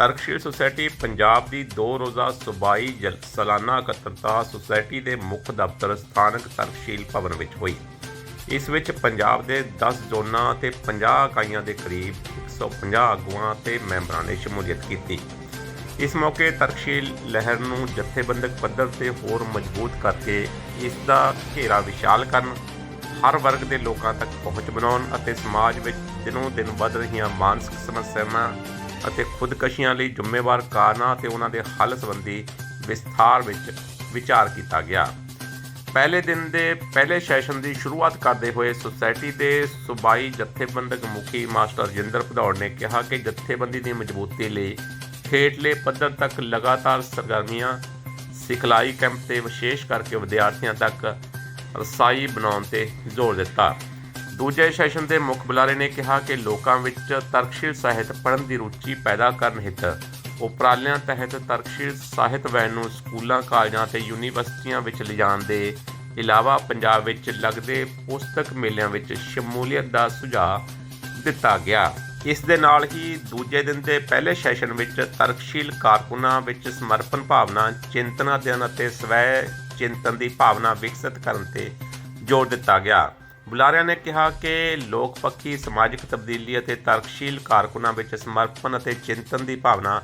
ਤਰਕਸ਼ੀਲ ਸੁਸਾਇਟੀ ਪੰਜਾਬ ਦੀ ਦੋ ਰੋਜ਼ਾ ਸੂਬਾਈ ਜਲ ਸਾਲਾਨਾ ਇਕੱਤਰਤਾ ਸੁਸਾਇਟੀ ਦੇ ਮੁੱਖ ਦਫ਼ਤਰ ਸਥਾਨਕ ਤਰਕਸ਼ੀਲ ਭਵਨ ਵਿੱਚ ਹੋਈ। ਇਸ ਵਿੱਚ ਪੰਜਾਬ ਦੇ 10 ਜ਼ੋਨਾਂ ਤੇ 50 ਇਕਾਈਆਂ ਦੇ ਕਰੀਬ 150 ਆਗੂਆਂ ਤੇ ਮੈਂਬਰਾਂ ਨੇ ਸ਼ਮੂਲੀਅਤ ਕੀਤੀ। ਇਸ ਮੌਕੇ ਤਰਕਸ਼ੀਲ ਲਹਿਰ ਨੂੰ ਜਥੇਬੰਦਕ ਪੱਧਰ ਤੇ ਹੋਰ ਮਜ਼ਬੂਤ ਕਰਕੇ ਇਸ ਦਾ ਘੇਰਾ ਵਿਸ਼ਾਲ ਕਰਨ, ਹਰ ਵਰਗ ਦੇ ਲੋਕਾਂ ਤੱਕ ਪਹੁੰਚ ਬਣਾਉਣ ਅਤੇ ਸਮਾਜ ਵਿੱਚ ਦਿਨੋਂ ਦਿਨ ਵੱਧ ਰਹੀਆਂ ਮਾਨਸਿਕ ਸਮੱਸਿਆਵਾਂ ਅਤੇ ਖੁਦਕਸ਼ੀਆਂ ਲਈ ਜ਼ਿੰਮੇਵਾਰ ਕਾਰਨਾਂ ਅਤੇ ਉਹਨਾਂ ਦੇ ਹੱਲ ਸੰਬੰਧੀ ਵਿਸਥਾਰ ਵਿੱਚ ਵਿਚਾਰ ਕੀਤਾ ਗਿਆ। ਪਹਿਲੇ ਦਿਨ ਦੇ ਪਹਿਲੇ ਸੈਸ਼ਨ ਦੀ ਸ਼ੁਰੂਆਤ ਕਰਦੇ ਹੋਏ ਸੁਸਾਇਟੀ ਦੇ ਸੂਬਾਈ ਜਥੇਬੰਦਕ ਮੁਖੀ ਮਾਸਟਰ ਰਜਿੰਦਰ ਭਦੌੜ ਨੇ ਕਿਹਾ ਕਿ ਜਥੇਬੰਦੀ ਦੀ ਮਜ਼ਬੂਤੀ ਲਈ ਹੇਠਲੇ ਪੱਧਰ ਤੱਕ ਲਗਾਤਾਰ ਸਰਗਰਮੀਆਂ, ਸਿਖਲਾਈ ਕੈਂਪ ਤੇ ਵਿਸ਼ੇਸ਼ ਕਰਕੇ ਵਿਦਿਆਰਥੀਆਂ ਤੱਕ ਰਸਾਈ ਬਣਾਉਣ ਤੇ ਜ਼ੋਰ ਦਿੱਤਾ। ਦੂਜੇ ਸੈਸ਼ਨ ਦੇ ਮੁੱਖ ਬੁਲਾਰੇ ਨੇ ਕਿਹਾ ਕਿ ਲੋਕਾਂ ਵਿੱਚ ਤਰਕਸ਼ੀਲ ਸਾਹਿਤ ਪੜ੍ਹਨ ਦੀ ਰੁਚੀ ਪੈਦਾ ਕਰਨ ਹਿੱਤ, ਉਪਰਾਲਿਆਂ ਤਹਿਤ ਤਰਕਸ਼ੀਲ ਸਾਹਿਤ ਵੈਨ ਨੂੰ ਸਕੂਲਾਂ, ਕਾਲਜਾਂ ਤੇ ਯੂਨੀਵਰਸਿਟੀਆਂ ਵਿੱਚ ਲਿਜਾਣ ਦੇ ਇਲਾਵਾ ਪੰਜਾਬ ਵਿੱਚ ਲੱਗਦੇ ਪੁਸਤਕ ਮੇਲਿਆਂ ਵਿੱਚ ਸ਼ਮੂਲੀਅਤ ਦਾ ਸੁਝਾਅ ਦਿੱਤਾ ਗਿਆ। ਇਸ ਦੇ ਨਾਲ ਹੀ ਦੂਜੇ ਦਿਨ ਦੇ ਪਹਿਲੇ ਸੈਸ਼ਨ ਵਿੱਚ ਤਰਕਸ਼ੀਲ ਕਾਰਕੁਨਾਂ ਵਿੱਚ ਸਮਰਪਣ ਭਾਵਨਾ ਚਿੰਤਨਾ ਅਧਿਐਨ ਅਤੇ ਸਵੈ ਚਿੰਤਨ ਦੀ ਭਾਵਨਾ ਵਿਕਸਿਤ ਕਰਨ ਤੇ ਜ਼ੋਰ ਦਿੱਤਾ ਗਿਆ। ਬੁਲਾਰਿਆਂ ਨੇ ਕਿਹਾ ਕਿ ਲੋਕ ਪੱਖੀ, ਸਮਾਜਿਕ ਤਬਦੀਲੀ ਅਤੇ ਤਰਕਸ਼ੀਲ ਕਾਰਕੁਨਾਂ ਵਿੱਚ ਸਮਰਪਣ ਅਤੇ ਚਿੰਤਨ ਦੀ ਭਾਵਨਾ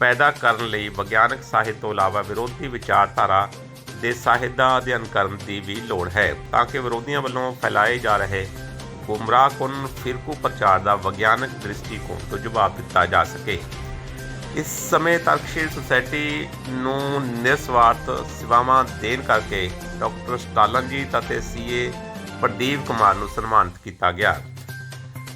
ਪੈਦਾ ਕਰਨ ਲਈ ਵਿਗਿਆਨਕ ਸਾਹਿਤ ਤੋਂ ਇਲਾਵਾ ਵਿਰੋਧੀ ਵਿਚਾਰਧਾਰਾ ਦੇ ਸਾਹਿਤ ਦਾ ਅਧਿਐਨ ਕਰਨ ਦੀ ਵੀ ਲੋੜ ਹੈ, ਤਾਂ ਕਿ ਵਿਰੋਧੀਆਂ ਵੱਲੋਂ ਫੈਲਾਏ ਜਾ ਰਹੇ ਗੁੰਮਰਾਹਕੁਨ ਫਿਰਕੂ ਪ੍ਰਚਾਰ ਦਾ ਵਿਗਿਆਨਕ ਦ੍ਰਿਸ਼ਟੀਕੋਣ ਤੋਂ ਜਵਾਬ ਦਿੱਤਾ ਜਾ ਸਕੇ। ਇਸ ਸਮੇਂ ਤਰਕਸ਼ੀਲ ਸੁਸਾਇਟੀ ਨੂੰ ਨਿਸਵਾਰਥ ਸੇਵਾਵਾਂ ਦੇਣ ਕਰਕੇ ਡਾਕਟਰ ਸਟਾਲਨਜੀਤ ਅਤੇ ਸੀਏ ਪ੍ਰਦੀਪ ਕੁਮਾਰ ਨੂੰ ਸਨਮਾਨਿਤ ਕੀਤਾ ਗਿਆ।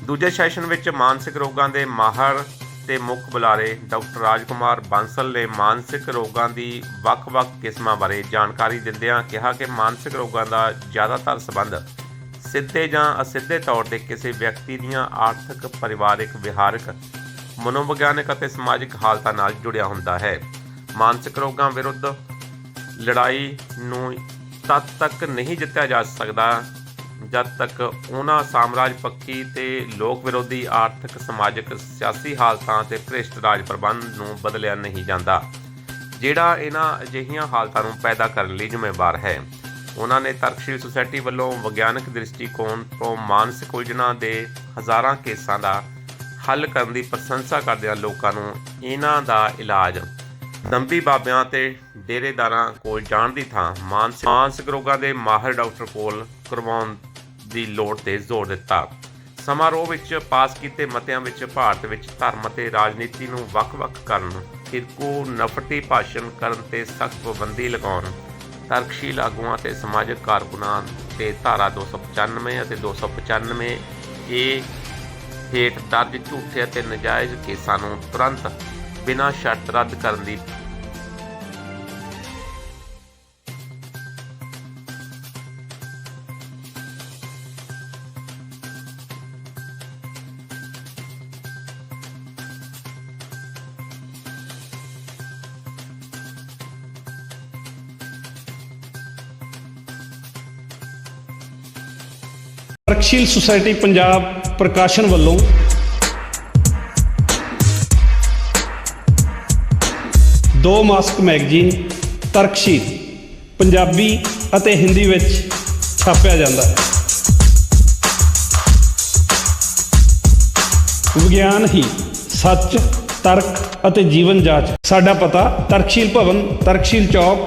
ਦੂਜੇ ਸੈਸ਼ਨ ਵਿੱਚ ਮਾਨਸਿਕ ਰੋਗਾਂ ਦੇ ਮਾਹਰ ਤੇ ਮੁੱਖ ਬੁਲਾਰੇ ਡਾਕਟਰ ਰਾਜਕੁਮਾਰ ਬਾਂਸਲ ਨੇ ਮਾਨਸਿਕ ਰੋਗਾਂ ਦੀ ਵੱਖ-ਵੱਖ ਕਿਸਮਾਂ ਬਾਰੇ ਜਾਣਕਾਰੀ ਦਿੰਦਿਆਂ ਕਿਹਾ ਕਿ ਮਾਨਸਿਕ ਰੋਗਾਂ ਦਾ ਜ਼ਿਆਦਾਤਰ ਸੰਬੰਧ ਸਿੱਧੇ ਜਾਂ ਅਸਿੱਧੇ ਤੌਰ ਤੇ ਕਿਸੇ ਵਿਅਕਤੀ ਦੀਆਂ ਆਰਥਿਕ, ਪਰਿਵਾਰਿਕ, ਵਿਹਾਰਕ, ਮਨੋਵਿਗਿਆਨਕ ਅਤੇ ਸਮਾਜਿਕ ਹਾਲਤਾਂ ਨਾਲ ਜੁੜਿਆ ਹੁੰਦਾ ਹੈ। ਮਾਨਸਿਕ ਰੋਗਾਂ ਵਿਰੁੱਧ ਲੜਾਈ ਨੂੰ ਤਦ ਤੱਕ ਨਹੀਂ ਜਿੱਤਿਆ ਜਾ ਸਕਦਾ ਜਦ ਤੱਕ ਉਹਨਾਂ ਸਾਮਰਾਜ ਪੱਖੀ ਤੇ ਲੋਕ ਵਿਰੋਧੀ ਆਰਥਿਕ, ਸਮਾਜਿਕ, ਸਿਆਸੀ ਹਾਲਤਾਂ ਤੇ ਭ੍ਰਿਸ਼ਟ ਰਾਜ ਪ੍ਰਬੰਧ ਨੂੰ ਬਦਲਿਆ ਨਹੀਂ ਜਾਂਦਾ, ਜਿਹੜਾ ਇਹਨਾਂ ਅਜਿਹੀਆਂ ਹਾਲਤਾਂ ਨੂੰ ਪੈਦਾ ਕਰਨ ਲਈ ਜ਼ਿੰਮੇਵਾਰ ਹੈ। ਉਹਨਾਂ ਨੇ ਤਰਕਸ਼ੀਲ ਸੁਸਾਇਟੀ ਵੱਲੋਂ ਵਿਗਿਆਨਕ ਦ੍ਰਿਸ਼ਟੀਕੋਣ ਤੋਂ ਮਾਨਸਿਕ ਉਲਝਣਾਂ ਦੇ ਹਜ਼ਾਰਾਂ ਕੇਸਾਂ ਦਾ ਹੱਲ ਕਰਨ ਦੀ ਪ੍ਰਸ਼ੰਸਾ ਕਰਦਿਆਂ ਲੋਕਾਂ ਨੂੰ ਇਹਨਾਂ ਦਾ ਇਲਾਜ ਦੰਬੀ ਬਾਬਿਆਂ ਤੇ ਡੇਰੇਦਾਰਾਂ ਕੋਲ ਜਾਣ ਦੀ ਥਾਂ ਮਾਨਸਿਕ ਮਾਨਸਿਕ ਰੋਗਾਂ ਦੇ ਮਾਹਿਰ ਡਾਕਟਰ ਕੋਲ ਕਰਵਾਉਣ ਦੀ ਲੋੜ ਤੇ ਜ਼ੋਰ ਦਿੱਤਾ। ਸਮਾਰੋਹ ਵਿੱਚ ਪਾਸ ਕੀਤੇ ਮਤਿਆਂ ਵਿੱਚ ਭਾਰਤ ਵਿੱਚ ਧਰਮ ਅਤੇ ਰਾਜਨੀਤੀ ਨੂੰ ਵੱਖ-ਵੱਖ ਕਰਨ ਫਿਰਕੂ ਨਫ਼ਰਤੀ ਭਾਸ਼ਣ ਕਰਨ ਤੇ ਸਖਤ ਪਾਬੰਦੀ ਲਗਾਉਣ, ਤਰਕਸ਼ੀਲ ਆਗੂਆਂ ਤੇ ਸਮਾਜਿਕ ਕਾਰਕੁਨਾਂ ਤੇ ਧਾਰਾ 295 ਅਤੇ 295 ਏ ਹੇਠ ਦਰਜ ਝੂਠੇ ਅਤੇ ਨਜਾਇਜ਼ ਕੇਸਾਂ ਨੂੰ ਤੁਰੰਤ ਬਿਨਾਂ ਸ਼ਰਤ ਰੱਦ ਕਰਨ ਦੀ ਤਰਕਸ਼ੀਲ ਸੁਸਾਇਟੀ ਪੰਜਾਬ ਪ੍ਰਕਾਸ਼ਨ ਵੱਲੋਂ ਦੋ ਮਾਸਕ ਮੈਗਜ਼ੀਨ, ਤਰਕਸ਼ੀਲ, ਪੰਜਾਬੀ ਅਤੇ ਹਿੰਦੀ ਵਿੱਚ ਛਾਪਿਆ ਜਾਂਦਾ ਹੈ। ਵਿਗਿਆਨ ਹੀ ਸੱਚ, ਤਰਕ ਅਤੇ ਜੀਵਨ ਜਾਂਚ ਸਾਡਾ ਪਤਾ ਤਰਕਸ਼ੀਲ ਭਵਨ, ਤਰਕਸ਼ੀਲ ਚੌਕ